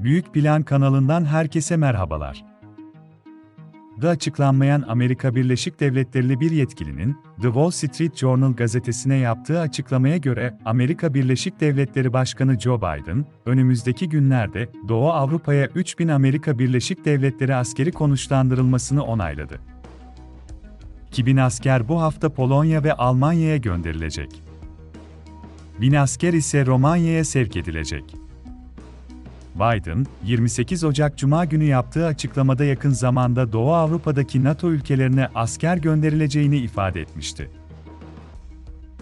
Büyük Plan kanalından herkese merhabalar. Da açıklanmayan Amerika Birleşik Devletleri'li bir yetkilinin, The Wall Street Journal gazetesine yaptığı açıklamaya göre, Amerika Birleşik Devletleri Başkanı Joe Biden, önümüzdeki günlerde Doğu Avrupa'ya 3000 Amerika Birleşik Devletleri askeri konuşlandırılmasını onayladı. 2000 asker bu hafta Polonya ve Almanya'ya gönderilecek. 1000 asker ise Romanya'ya sevk edilecek. Biden, 28 Ocak Cuma günü yaptığı açıklamada yakın zamanda Doğu Avrupa'daki NATO ülkelerine asker gönderileceğini ifade etmişti.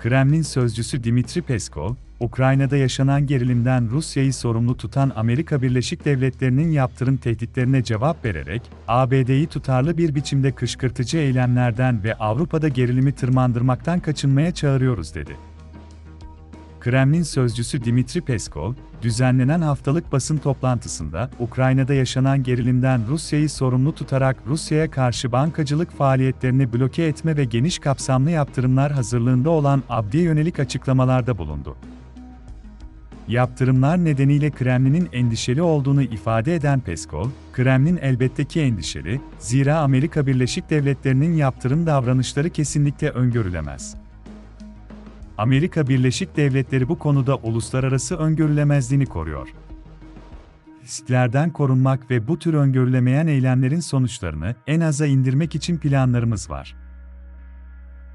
Kremlin sözcüsü Dimitri Peskov, Ukrayna'da yaşanan gerilimden Rusya'yı sorumlu tutan Amerika Birleşik Devletleri'nin yaptırım tehditlerine cevap vererek, ABD'yi tutarlı bir biçimde kışkırtıcı eylemlerden ve Avrupa'da gerilimi tırmandırmaktan kaçınmaya çağırıyoruz dedi. Kremlin sözcüsü Dimitri Peskov, düzenlenen haftalık basın toplantısında Ukrayna'da yaşanan gerilimden Rusya'yı sorumlu tutarak Rusya'ya karşı bankacılık faaliyetlerini bloke etme ve geniş kapsamlı yaptırımlar hazırlığında olan Abdi'ye yönelik açıklamalarda bulundu. Yaptırımlar nedeniyle Kremlin'in endişeli olduğunu ifade eden Peskov, Kremlin elbette ki endişeli, zira Amerika Birleşik Devletleri'nin yaptırım davranışları kesinlikle öngörülemez. Amerika Birleşik Devletleri bu konuda uluslararası öngörülemezliğini koruyor. Risklerden korunmak ve bu tür öngörülemeyen eylemlerin sonuçlarını en aza indirmek için planlarımız var.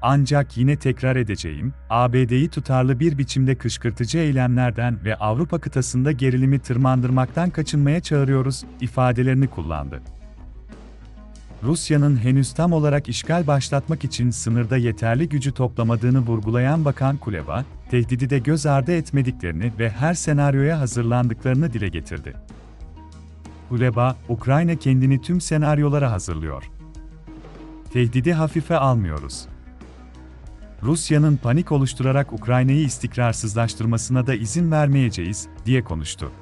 Ancak yine tekrar edeceğim, ABD'yi tutarlı bir biçimde kışkırtıcı eylemlerden ve Avrupa kıtasında gerilimi tırmandırmaktan kaçınmaya çağırıyoruz ifadelerini kullandı. Rusya'nın henüz tam olarak işgal başlatmak için sınırda yeterli gücü toplamadığını vurgulayan Bakan Kuleba, tehdidi de göz ardı etmediklerini ve her senaryoya hazırlandıklarını dile getirdi. Kuleba, Ukrayna kendini tüm senaryolara hazırlıyor. Tehdidi hafife almıyoruz. Rusya'nın panik oluşturarak Ukrayna'yı istikrarsızlaştırmasına da izin vermeyeceğiz, diye konuştu.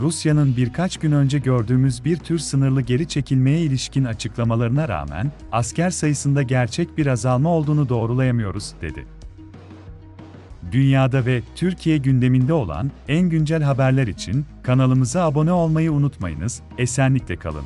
Rusya'nın birkaç gün önce gördüğümüz bir tür sınırlı geri çekilmeye ilişkin açıklamalarına rağmen, asker sayısında gerçek bir azalma olduğunu doğrulayamıyoruz, dedi. Dünyada ve Türkiye gündeminde olan en güncel haberler için kanalımıza abone olmayı unutmayınız, esenlikle kalın.